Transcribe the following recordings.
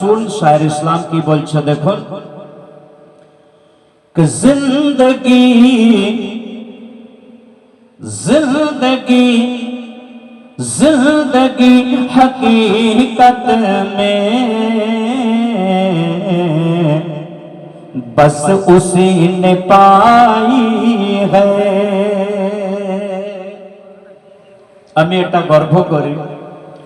রসুল শায়ের ইসলাম কি বলছে দেখুন कि जिंदगी जिंदगी जिंदगी हकीकत में बस उसी ने पाई है আমি এটা গর্ব করি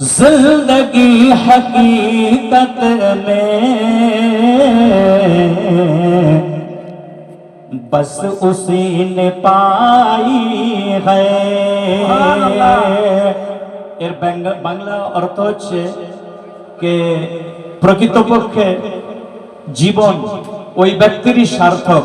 जिंदगी हकीकत में बस उसी ने पाई है এর বাংলা বাংলা অর্থ হচ্ছে কে প্রকৃতপক্ষে জীবন ওই ব্যক্তিরই সার্থক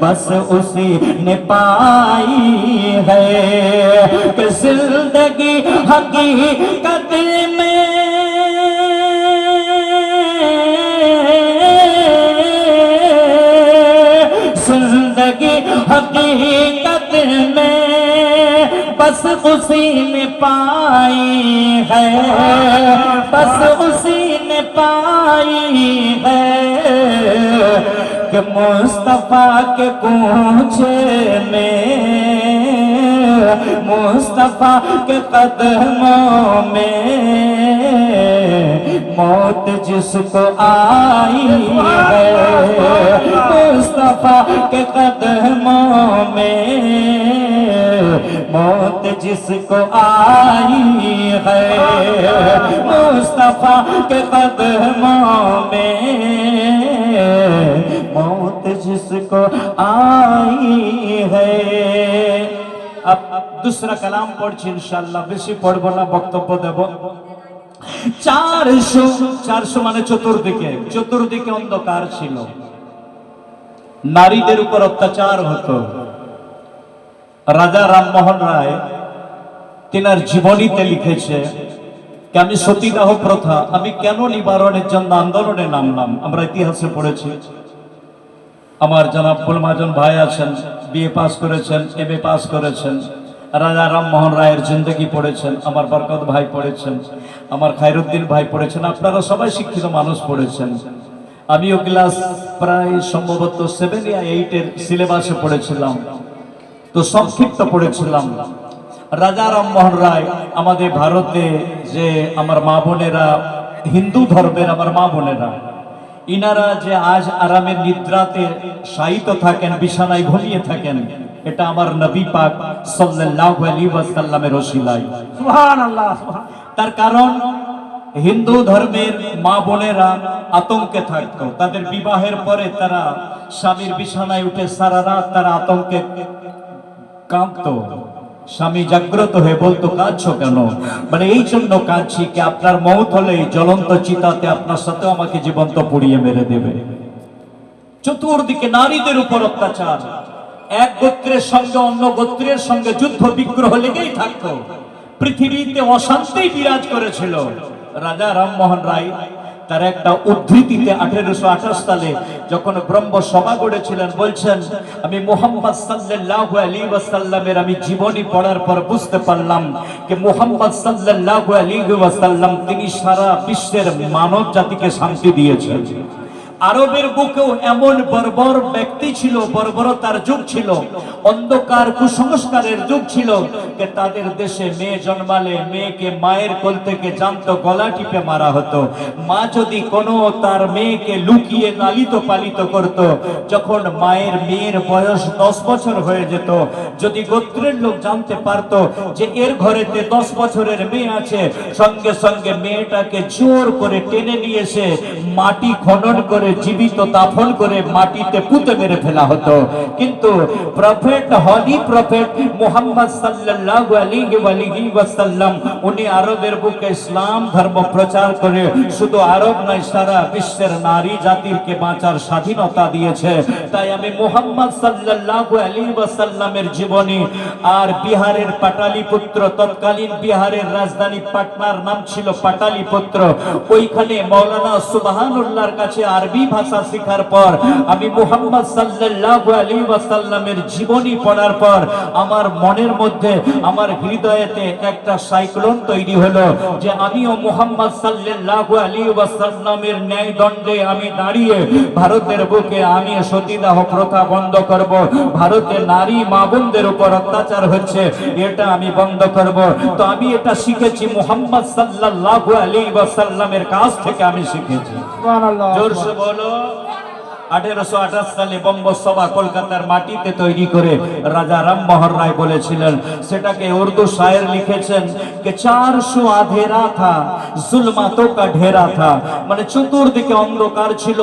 بس اسی نے پائی ہے کہ زندگی حقیقت میں زندگی حقیقت میں بس اسی نے پائی ہے، بس اسی نے پائی ہے۔ کہ مصطفیٰ کے گونچے میں، مصطفیٰ کے قدموں میں موت جس کو آئی ہے، مصطفیٰ کے قدموں میں موت جس کو آئی ہے، مصطفیٰ کے قدموں میں मौत जिसको आई है अब दूसरा कलाम পড়ছি ইনশাআল্লাহ বেশি পড়বো না বক্তব্য দেব চারশো চারশো মানে চতুর্দিকে চতুর্দিকে অন্ধকার ছিল নারীদের উপর অত্যাচার হতো রাজা রামমোহন রায় তিনার জীবনীতে লিখেছে যে আমি সতীদাহ প্রথা আমি কেন নিবারণের জন্য আন্দোলনে নামলাম আমরা ইতিহাসে পড়েছি আমার জনাবুল মাজন ভাই আছেন বিএ পাস করেছেন, এম এ পাস করেছেন। রাজা রামমোহন রায়ের জিন্দগি পড়েছেন, আমার বরকত ভাই পড়েছেন, আমার খায়রুদ্দিন ভাই পড়েছেন, আপনারা সবাই শিক্ষিত মানুষ পড়েছেন। আমিও ক্লাস প্রায় সম্ভবত সেভেন এইটের সিলেবাসে পড়েছিলাম। তো সংক্ষিপ্ত পড়েছিলাম। রাজা রামমোহন রায় আমাদের ভারতে যে আমার মা বোনেরা, হিন্দু ধর্মের আমার মা বোনেরা ইনারা যে আজ আরামের নিদ্রাতে শায়িত থাকেন বিছানায় ঘুমিয়ে থাকেন এটা আমার নবী পাক সাল্লাল্লাহু আলাইহি ওয়াসাল্লামের ওসিলায়। সুবহানাল্লাহ তার কারণ হিন্দু ধর্মের মা বোনেরা আতঙ্কে থাকত। তাদের বিবাহের পরে তারা স্বামীর বিছানায় উঠে সারা রাত তারা আতঙ্কে কাঁপত। স্বামী জাগ্রত হয়ে বলতো, কাঁদছো কেন? মানে এই জন্য কাঁদছি কি আপনার মৌত হলে জ্বলন্ত চিতাতে আপনার সাথে আমাকে জীবন্ত পুড়িয়ে মেরে দেবে। চতুর্দিকে নারীদের উপর অত্যাচার। এক গোত্রের সঙ্গে অন্য গোত্রের সঙ্গে যুদ্ধ বিগ্রহ লেগেই থাকতো। পৃথিবীতে অশান্তি বিরাজ করেছিল। রাজা রামমোহন রায় তার একটা উদ্ধৃতিতে আঠেরোশো আঠাশ সালে যখন ব্রহ্ম সভা গড়েছিলেন, বলছেন, আমি মোহাম্মদ সাল্লাহ আলী ওয়াসাল্লামের আমি জীবনী পড়ার পর বুঝতে পারলাম যে মোহাম্মদ সাল্লাহ আলী ওয়াসাল্লাম তিনি সারা বিশ্বের মানব জাতিকে শান্তি দিয়েছেন। আরবের বুকেও এমন বর্বর ব্যক্তি ছিল, বর্বরতার যুগ ছিল, অন্ধকার কুসংস্কারের যুগ ছিল যে তাদের দেশে মেয়ে জন্মালে মেয়েকে মায়ের কোল থেকে জানতো গলা টিপে মারা হতো। মা যদি কোনো তার মেয়েকে লুকিয়ে লালিত পালিত করত, যখন মায়ের মেয়ের বয়স দশ বছর হয়ে যেত, যদি গোত্রের লোক জানতে পারত যে এর ঘরেতে দশ বছরের মেয়ে আছে, সঙ্গে সঙ্গে মেয়েটাকে জোর করে টেনে নিয়ে এসে মাটি খনন করে জীবিত দাফন করে মাটিতে পুঁতে মেরে ফেলা হতো। কিন্তু প্রফেট হলি প্রফেট মুহাম্মদ সাল্লাল্লাহু আলাইহি ওয়ালিহি ওয়াসাল্লাম, উনি আরবের বুকে ইসলাম ধর্ম প্রচার করে শুধু আরব নয়, সারা বিশ্বের নারী জাতিরকে বাঁচার স্বাধীনতা দিয়েছে। তাই আমি মুহাম্মদ সাল্লাল্লাহু আলাইহি ওয়াসাল্লামের জীবনী আর বিহারের পাটালিপুত্র, তৎকালীন বিহারের রাজধানী পাটনার নাম ছিল পাটালিপুত্র। ওইখানে মৌলানা সুবহানুল্লাহর কাছে আরবি ভাষা শেখার পর আমি মুহাম্মদ সাল্লাল্লাহু আলাইহি ওয়াসাল্লামের জীবনী পড়ার পর আমার মনের মধ্যে আমার হৃদয়েতে একটা সাইক্লোন তৈরি হলো যে আমিও মুহাম্মদ সাল্লাল্লাহু আলাইহি ওয়াসাল্লামের ন্যায় দণ্ডে আমি দাঁড়িয়ে ভারতের বুকে আমি সতীদাহ প্রথা বন্ধ করব ভারতে নারী মা বোনদের উপর অত্যাচার হচ্ছে এটা আমি বন্ধ করব। তো আমি এটা শিখেছি মুহাম্মদ সাল্লাল্লাহু আলাইহি ওয়াসাল্লামের কাছ থেকে আমি শিখেছি। সুবহানাল্লাহ জোরসে বলো আঠেরোশো আঠাশ সালে বঙ্গসভা কলকাতার মাটিতে তৈরি করে রাজা রামমোহন রায় বলেছিলেন। সেটাকে উর্দু শায়ের লিখেছেন কে চারশো আধেরা থা জুলমাতো কা ঢেরা থা। মানে চতুর্দিকে অন্ধকার ছিল,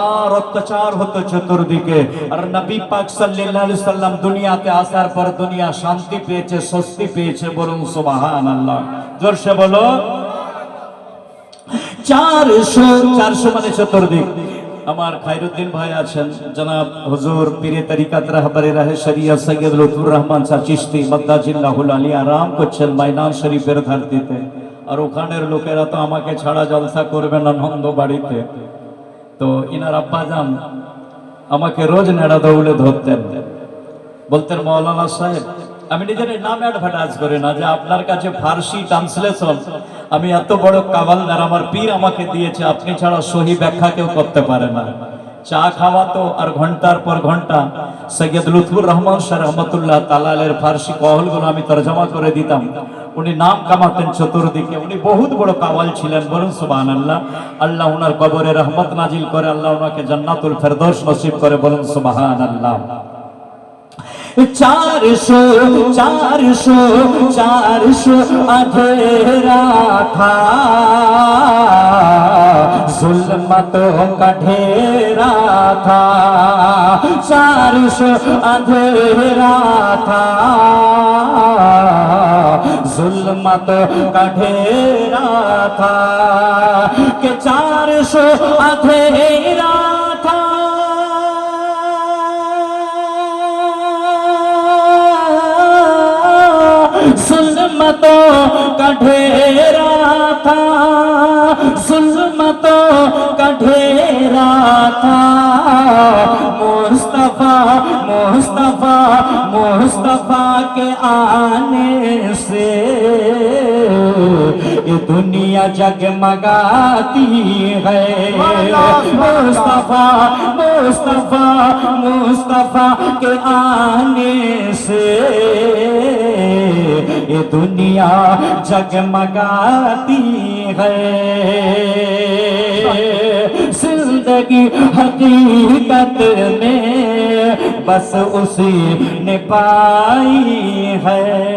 আর অত্যাচার হতো চতুর্দিকে। আর নবী পাক সাল্লাল্লাহু সাল্লাম দুনিয়াতে আসার পর দুনিয়া শান্তি পেয়েছে, স্বস্তি পেয়েছে বলুন সুবহানাল্লাহ। জোরসে বলো চারশো চারশো মানে চতুর্দিক। আমার খায়রুদ্দিন ভাই আছেন, জনাব রাহবারে রাহে সৈয়দ রহমান চিশতি মদ্দাজিল্লাহুল আলী আরাম করছেন মাইনান শরীফের ধারতিতে। আর ওখানের লোকেরা তো আমাকে ছাড়া জলসা করবে না নন্দ বাড়িতে। তো ইনার আব্বাজান আমাকে রোজ নেড়া দৌড়ে ধরতেন। বলতেন, মৌলানা সাহেব, আমি নিজের নাম অ্যাডভার্টাইজ করি না যে আপনার কাছে ফার্সি ট্রান্সলেশন আমি এত বড় কাবালদার আমার পীর আমাকে দিয়েছে, আপনি ছাড়া সহি ব্যাখ্যা কেউ করতে পারে না। চা খাওয়া তো আর ঘণ্টার পর ঘণ্টা। সৈয়দ লুৎফুর রহমান শাহ রহমতুল্লাহ তালালের ফার্সি কহলগুলো আমি তরজমা করে দিতাম। উনি নাম কামাতেন চতুর্দিকে। উনি বহুত বড় কাওয়াল ছিলেন, বলুন সুবহান আল্লাহ আল্লাহ ওনার কবরে রহমত নাজিল করে, আল্লাহ ওনাকে জান্নাতুল ফেরদৌস নসিব করে, বলুন সুবহান আল্লাহ চারশো চারশো চারশো আধেরা থা जुल्मतों का ढेरा था चारशो अंधेरा था जुल्मतों का ढेरा था कि चारशो अंधेरा ظلمتوں کا ڈھیرا تھا، ظلمتوں کا ڈھیرا تھا۔ مصطفیٰ مصطفیٰ مصطفیٰ کے آنے سے یہ دنیا جگمگاتی ہے۔ مصطفیٰ مصطفیٰ مصطفیٰ کے آنے سے یہ دنیا جگمگاتی ہے۔ زندگی حقیقت میں بس اسی نے پائی ہے۔